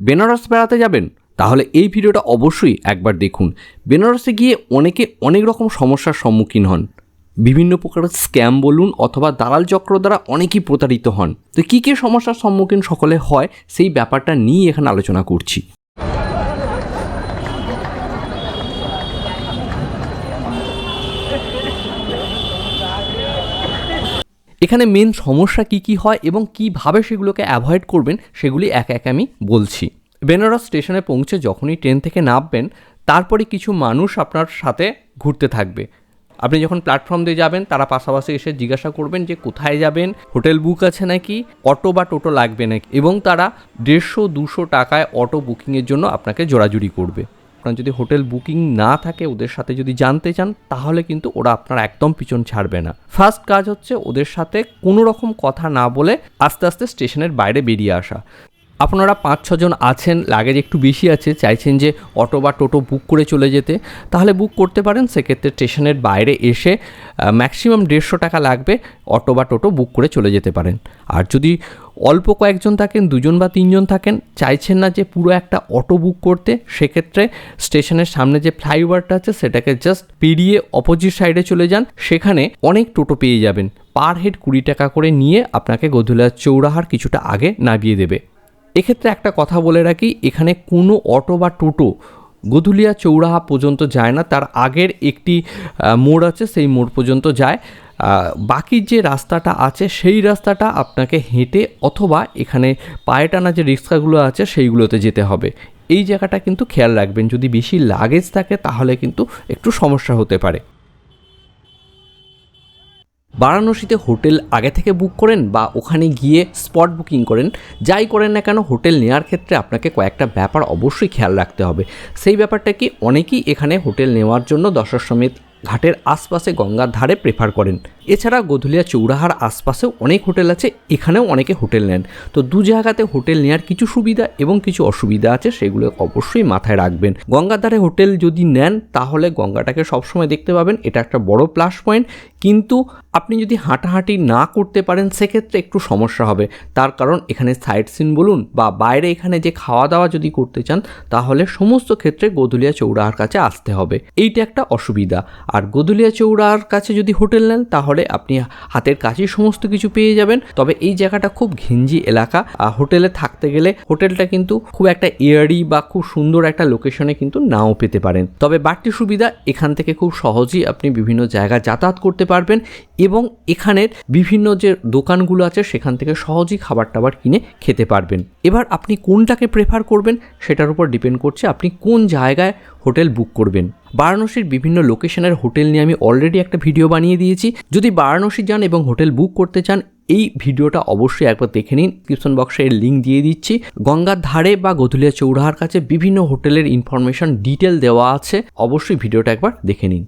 বেনারস বেড়াতে যাবেন? তাহলে এই ভিডিওটা অবশ্যই একবার দেখুন। বেনারসে গিয়ে অনেকে অনেক রকম সমস্যার সম্মুখীন হন। বিভিন্ন প্রকারের স্ক্যাম বলুন অথবা দালাল চক্র দ্বারা অনেকেই প্রতারিত হন। তো কী কী সমস্যার সম্মুখীন সকলে হয়, সেই ব্যাপারটা নিয়ে এখানে আলোচনা করছি। এখানে মেন সমস্যা কি কি হয় এবং কীভাবে সেগুলোকে অ্যাভয়েড করবেন, সেগুলি এক এক আমি বলছি। বেনারস স্টেশনে পৌঁছে যখনই ট্রেন থেকে নামবেন, তারপরে কিছু মানুষ আপনার সাথে ঘুরতে থাকবে। আপনি যখন প্ল্যাটফর্ম দিয়ে যাবেন, তারা পাশাপাশি এসে জিজ্ঞাসা করবেন যে কোথায় যাবেন হোটেল বুক আছে নাকি, অটো বা টোটো লাগবে নাকি, এবং তারা দেড়শো দুশো টাকায় অটো বুকিংয়ের জন্য আপনাকে জোড়াজুড়ি করবে। আপনার যদি হোটেল বুকিং না থাকে ওদের সাথে যদি জানতে চান, তাহলে কিন্তু ওরা আপনার একদম পিছন ছাড়বে না। ফার্স্ট কাজ হচ্ছে ওদের সাথে কোনো রকম কথা না বলে আস্তে আস্তে স্টেশনের বাইরে বেরিয়ে আসা। আপনারা পাঁচ ছজন আছেন, লাগেজ একটু বেশি আছে, চাইছেন যে অটো বা টোটো বুক করে চলে যেতে, তাহলে বুক করতে পারেন, সেক্ষেত্রে স্টেশনের বাইরে এসে ম্যাক্সিমাম দেড়শো টাকা লাগবে, অটো বা টোটো বুক করে চলে যেতে পারেন। আর যদি অল্প কয়েকজন থাকেন, দুজন বা তিনজন থাকেন, চাইছেন না যে পুরো একটা অটো বুক করতে, সেক্ষেত্রে স্টেশনের সামনে যে ফ্লাইওভারটা আছে, সেটাকে জাস্ট পেরিয়ে অপোজিট সাইডে চলে যান, সেখানে অনেক টোটো পেয়ে যাবেন। পার হেড কুড়ি টাকা করে নিয়ে আপনাকে গধুলা চৌরাহার কিছুটা আগে নামিয়ে দেবে। এক্ষেত্রে একটা কথা বলে রাখি, এখানে কোনো অটো বা টোটো গধুলিয়া চৌরাহা পর্যন্ত যায় না, তার আগের একটি মোড় আছে, সেই মোড় পর্যন্ত যায়। বাকি যে রাস্তাটা আছে, সেই রাস্তাটা আপনাকে হেঁটে অথবা এখানে পায়ে টানা যে রিক্সাগুলো আছে, সেইগুলোতে যেতে হবে। এই জায়গাটা কিন্তু খেয়াল রাখবেন, যদি বেশি লাগেজ থাকে তাহলে কিন্তু একটু সমস্যা হতে পারে। বারাণসীতে হোটেল আগে থেকে বুক করেন বা ওখানে গিয়ে স্পট বুকিং করেন, যাই করেন না কেন হোটেল নেওয়ার ক্ষেত্রে আপনাকে কয়েকটা ব্যাপার অবশ্যই খেয়াল রাখতে হবে। সেই ব্যাপারটা কি অনেকেই এখানে হোটেল নেওয়ার জন্য দশাশ্বমেধ ঘাটের আশপাশে গঙ্গার ধারে প্রেফার করেন। এছাড়া গধুলিয়া চৌরাহার আশপাশেও অনেক হোটেল আছে, এখানেও অনেকে হোটেল নেন। তো দু জায়গাতে হোটেল নেওয়ার কিছু সুবিধা এবং কিছু অসুবিধা আছে, সেগুলো অবশ্যই মাথায় রাখবেন। গঙ্গার ধারে হোটেল যদি নেন, তাহলে গঙ্গাটাকে সবসময় দেখতে পাবেন, এটা একটা বড় প্লাস পয়েন্ট কিন্তু আপনি যদি হাঁটাহাঁটি না করতে পারেন, সেক্ষেত্রে একটু সমস্যা হবে। তার কারণ, এখানে সাইট সিন বলুন বা বাইরে এখানে যে খাওয়া দাওয়া যদি করতে চান, তাহলে সমস্ত ক্ষেত্রে গদুলিয়া চৌরাহার কাছে আসতে হবে। এইটা একটা অসুবিধা। আর গদুলিয়া চৌরাহার কাছে যদি হোটেল নেন, তাহলে আপনি হাতের কাছেই সমস্ত কিছু পেয়ে যাবেন। তবে এই জায়গাটা খুব ঘিঞ্জি এলাকা। আর হোটেলে থাকতে গেলে হোটেলটা কিন্তু খুব একটা এয়ারি বা খুব সুন্দর একটা লোকেশনে কিন্তু নাও পেতে পারেন। তবে বাড়তি সুবিধা, এখান থেকে খুব সহজেই আপনি বিভিন্ন জায়গা যাতায়াত করতে পারবেন এবং এখানের বিভিন্ন যে দোকানগুলো আছে, সেখান থেকে সহজেই খাবার টাবার কিনে খেতে পারবেন। এবার আপনি কোনটাকে প্রেফার করবেন, সেটার উপর ডিপেন্ড করছে আপনি কোন জায়গায় হোটেল বুক করবেন। বারাণসীর বিভিন্ন লোকেশনের হোটেল নিয়ে আমি অলরেডি একটা ভিডিও বানিয়ে দিয়েছি। যদি বারাণসী যান এবং হোটেল বুক করতে চান, এই ভিডিওটা অবশ্যই একবার দেখে নিন। ডিসক্রিপশন বক্সে এর লিঙ্ক দিয়ে দিচ্ছি। গঙ্গার ধারে বা গধুলিয়া চৌরাহার কাছে বিভিন্ন হোটেলের ইনফরমেশন ডিটেল দেওয়া আছে। অবশ্যই ভিডিওটা একবার দেখে নিন।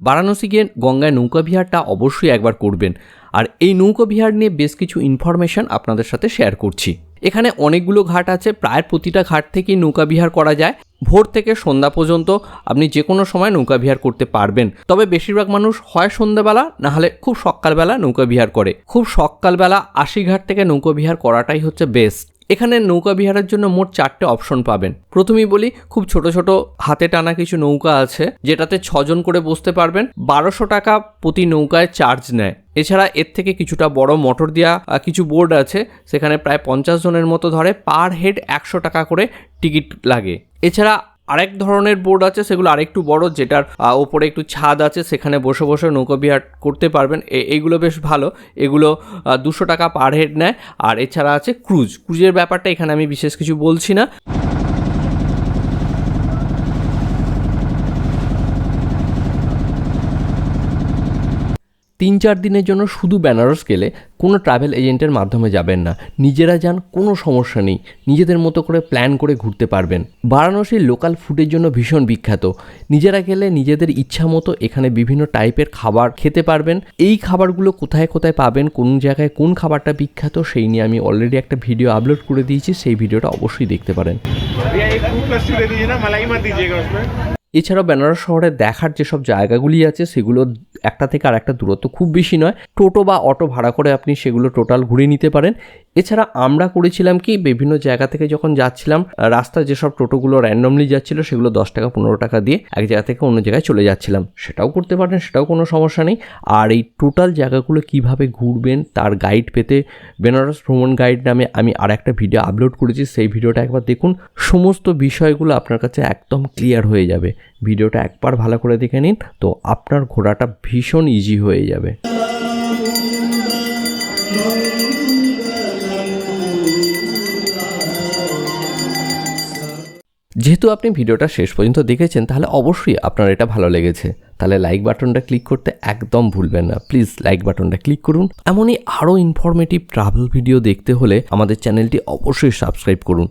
বারাণসী গিয়ে গঙ্গায় নৌকা বিহারটা অবশ্যই একবার করবেন। আর এই নৌকা বিহার নিয়ে বেশ কিছু ইনফরমেশন আপনাদের সাথে শেয়ার করছি। এখানে অনেকগুলো ঘাট আছে, প্রায় প্রতিটা ঘাট থেকেই নৌকা বিহার করা যায়। ভোর থেকে সন্ধ্যা পর্যন্ত আপনি যে কোনো সময় নৌকা বিহার করতে পারবেন। তবে বেশিরভাগ মানুষ হয় সন্ধ্যাবেলা, না হলে খুব সকালবেলা নৌকা বিহার করে। খুব সকালবেলা আশি ঘাট থেকে নৌকা বিহার করাটাই হচ্ছে বেস্ট এখানে নৌকা বিহারের জন্য মোট চারটে অপশন পাবেন। প্রথমেই বলি, খুব ছোট ছোট হাতে টানা কিছু নৌকা আছে, যেটাতে ছজন করে বসতে পারবেন। বারোশো টাকা প্রতি নৌকায় চার্জ নেয়। এছাড়া এর থেকে কিছুটা বড় মোটর দেওয়া কিছু বোর্ড আছে, সেখানে প্রায় পঞ্চাশ জনের মতো ধরে পার হেড একশো টাকা করে টিকিট লাগে। এছাড়া আরেক ধরনের বোর্ড আছে, সেগুলো আরেকটু বড়, যেটার ওপরে একটু ছাদ আছে, সেখানে বসে বসে নৌকা বিহার করতে পারবেন। এইগুলো বেশ ভালো। এগুলো দুশো টাকা পার হেড নেয়। আর এছাড়া আছে ক্রুজ। ক্রুজের ব্যাপারটা এখানে আমি বিশেষ কিছু বলছি না। তিন চার দিনের জন্য শুধু বেনারস গেলে কোনো ট্রাভেল এজেন্টের মাধ্যমে যাবেন না। নিজেরা যান, কোনো সমস্যা নেই। নিজেদের মতো করে প্ল্যান করে ঘুরতে পারবেন। বারাণসীর লোকাল ফুডের জন্য ভীষণ বিখ্যাত। নিজেরা গেলে নিজেদের ইচ্ছা মতো এখানে বিভিন্ন টাইপের খাবার খেতে পারবেন। এই খাবারগুলো কোথায় কোথায় পাবেন, কোন জায়গায় কোন খাবারটা বিখ্যাত, সেই নিয়ে আমি অলরেডি একটা ভিডিও আপলোড করে দিয়েছি। সেই ভিডিওটা অবশ্যই দেখতে পারেন। এছাড়াও বেনারস শহরে দেখার যেসব জায়গাগুলি আছে, সেগুলো একটা থেকে আর একটা দূরত্ব খুব বেশি নয়। টোটো বা অটো ভাড়া করে আপনি সেগুলো টোটাল ঘুরে নিতে পারেন। এছাড়া আমরা করেছিলাম কি, বিভিন্ন জায়গা থেকে যখন যাচ্ছিলাম রাস্তায় যেসব টোটোগুলো র্যান্ডমলি যাচ্ছিল, সেগুলো দশ টাকা, পনেরো টাকা দিয়ে এক জায়গা থেকে অন্য জায়গায় চলে যাচ্ছিলাম। সেটাও করতে পারেন সেটাও কোনো সমস্যা নেই। আর এই টোটাল জায়গাগুলো কীভাবে ঘুরবেন, তার গাইড পেতে বেনারস ভ্রমণ গাইড নামে আমি আর একটা ভিডিও আপলোড করেছি, সেই ভিডিওটা একবার দেখুন। সমস্ত বিষয়গুলো আপনার কাছে একদম ক্লিয়ার হয়ে যাবে। ভিডিওটা একবার ভালো করে দেখে নিন, তো আপনার ঘোরাটা ভীষণ ইজি হয়ে যাবে। যেহেতু আপনি ভিডিওটা শেষ পর্যন্ত দেখেছেন, তাহলে অবশ্যই আপনার এটা ভালো লেগেছে। তাহলে লাইক বাটনটা ক্লিক করতে একদম ভুলবেন না। প্লিজ লাইক বাটনটা ক্লিক করুন। এমনই আরও ইনফরমেটিভ ট্রাভেল ভিডিও দেখতে হলে আমাদের চ্যানেলটি অবশ্যই সাবস্ক্রাইব করুন।